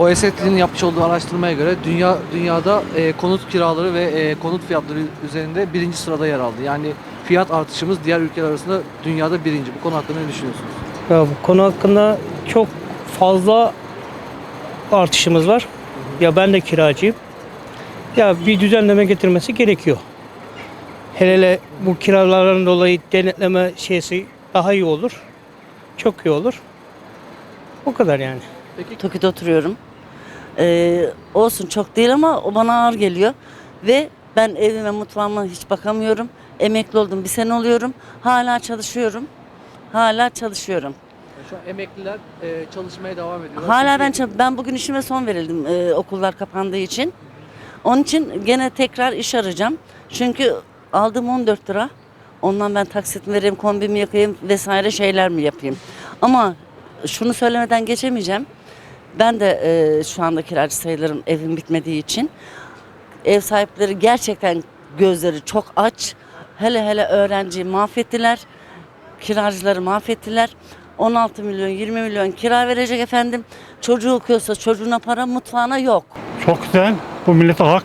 OECD'nin yapmış olduğu araştırmaya göre dünya dünyada e, konut kiraları ve e, konut fiyatları üzerinde birinci sırada yer aldı. Yani fiyat artışımız diğer ülkeler arasında dünyada birinci. Bu konu hakkında ne düşünüyorsunuz? Ya bu konu hakkında çok fazla artışımız var. Ya ben de kiracıyım. Ya bir düzenleme getirmesi gerekiyor. Hele hele bu kiralardan dolayı denetleme şeysi daha iyi olur. Çok iyi olur. O kadar yani. Toki'de oturuyorum. Ee, olsun çok değil ama o bana ağır geliyor. Ve ben evime mutfağıma hiç bakamıyorum. Emekli oldum bir sene oluyorum. Hala çalışıyorum. Hala çalışıyorum. Şu an emekliler e, çalışmaya devam ediyorlar. Hala ben çal- ben bugün işime son verildim e, okullar kapandığı için. Onun için gene tekrar iş arayacağım. Çünkü aldığım 14 lira. Ondan ben taksit mi vereyim, kombi mi yakayım vesaire şeyler mi yapayım. Ama şunu söylemeden geçemeyeceğim. Ben de e, şu anda kiracı sayılırım evim bitmediği için. Ev sahipleri gerçekten gözleri çok aç. Hele hele öğrenciyi mahvettiler. Kiracıları mahvettiler. 16 milyon 20 milyon kira verecek efendim. Çocuğu okuyorsa çocuğuna para mutfağına yok. Çok güzel. Bu millete hak.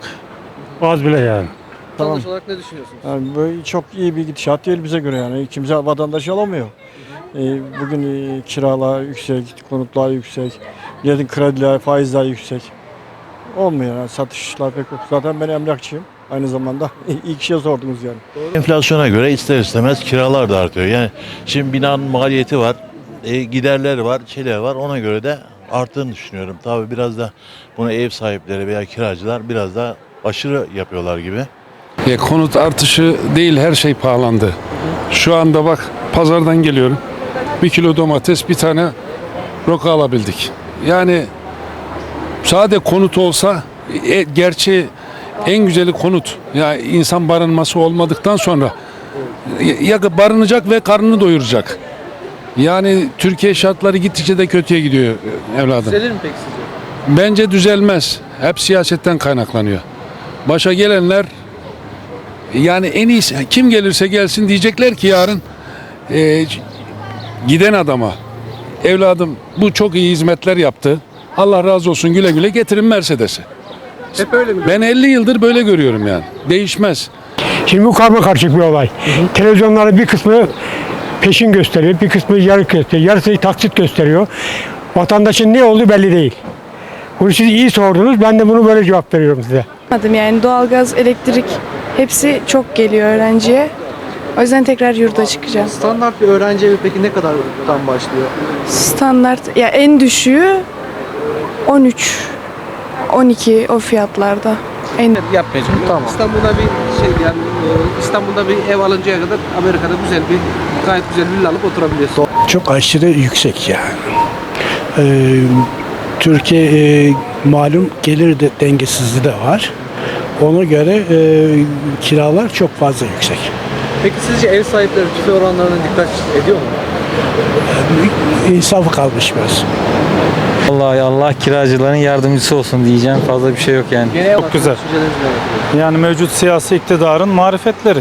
Az bile yani. Vatandaş olarak ne düşünüyorsunuz? Yani böyle çok iyi bir gidişat değil bize göre yani. Kimse vatandaş alamıyor. Ee, bugün e, kiralar yüksek, konutlar yüksek, yerin krediler, faizler yüksek. Olmuyor yani satışlar pek yok. Zaten ben emlakçıyım aynı zamanda. İyi kişiye sordunuz yani. Enflasyona göre ister istemez kiralar da artıyor. Yani şimdi binanın maliyeti var, e, giderleri var, şeyler var. Ona göre de arttığını düşünüyorum. Tabii biraz da bunu ev sahipleri veya kiracılar biraz da aşırı yapıyorlar gibi. E, konut artışı değil her şey pahalandı. Şu anda bak pazardan geliyorum. Bir kilo domates bir tane roka alabildik. Yani sade konut olsa e, gerçi en güzeli konut. Ya insan barınması olmadıktan sonra ya barınacak ve karnını doyuracak. Yani Türkiye şartları gittikçe de kötüye gidiyor e, evladım. Düzelir mi peki sizce? Bence düzelmez. Hep siyasetten kaynaklanıyor. Başa gelenler yani en iyisi kim gelirse gelsin diyecekler ki yarın e, giden adama evladım bu çok iyi hizmetler yaptı. Allah razı olsun güle güle getirin Mercedes'i. Hep öyle mi? Ben 50 yıldır böyle görüyorum yani. Değişmez. Şimdi bu karma karışık bir olay. Televizyonlarda bir kısmı peşin gösteriyor, bir kısmı yarı gösteriyor, yarısı taksit gösteriyor. Vatandaşın ne olduğu belli değil. Bunu siz iyi sordunuz, ben de bunu böyle cevap veriyorum size. Yani doğalgaz, elektrik hepsi çok geliyor öğrenciye. O yüzden tekrar yurda çıkacağım. Standart bir öğrenci evi peki ne kadardan başlıyor? Standart ya en düşüğü 13 12 o fiyatlarda. En yapmayacağım. Tamam. İstanbul'da bir şey yani e, İstanbul'da bir ev alıncaya kadar Amerika'da güzel bir gayet güzel villa alıp oturabiliyorsun. çok aşırı yüksek yani. Ee, Türkiye e, malum gelir de dengesizliği de var. Ona göre e, kiralar çok fazla yüksek. Peki sizce ev sahipleri tüfe oranlarına dikkat ediyor mu? İnsafı kalmış biraz. Allah Allah kiracıların yardımcısı olsun diyeceğim. Fazla bir şey yok yani. Genel olarak güzel. Yani mevcut siyasi iktidarın marifetleri.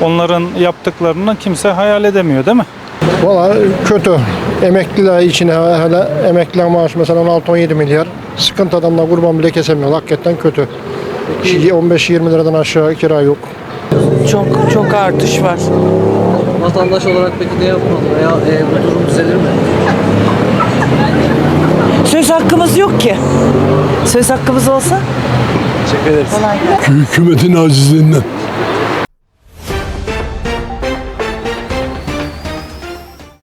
Onların yaptıklarını kimse hayal edemiyor değil mi? Valla kötü. Emekliler için hele emekliler maaşı mesela 16-17 milyar. Sıkıntı adamlar kurban bile kesemiyor. Hakikaten kötü. 15-20 liradan aşağı kira yok. Çok çok artış var. Vatandaş olarak peki ne yapmalı veya e, bu durum düzelir mi? Söz hakkımız yok ki. Söz hakkımız olsa Teşekkür ederiz. Hükümetin acizliğinden.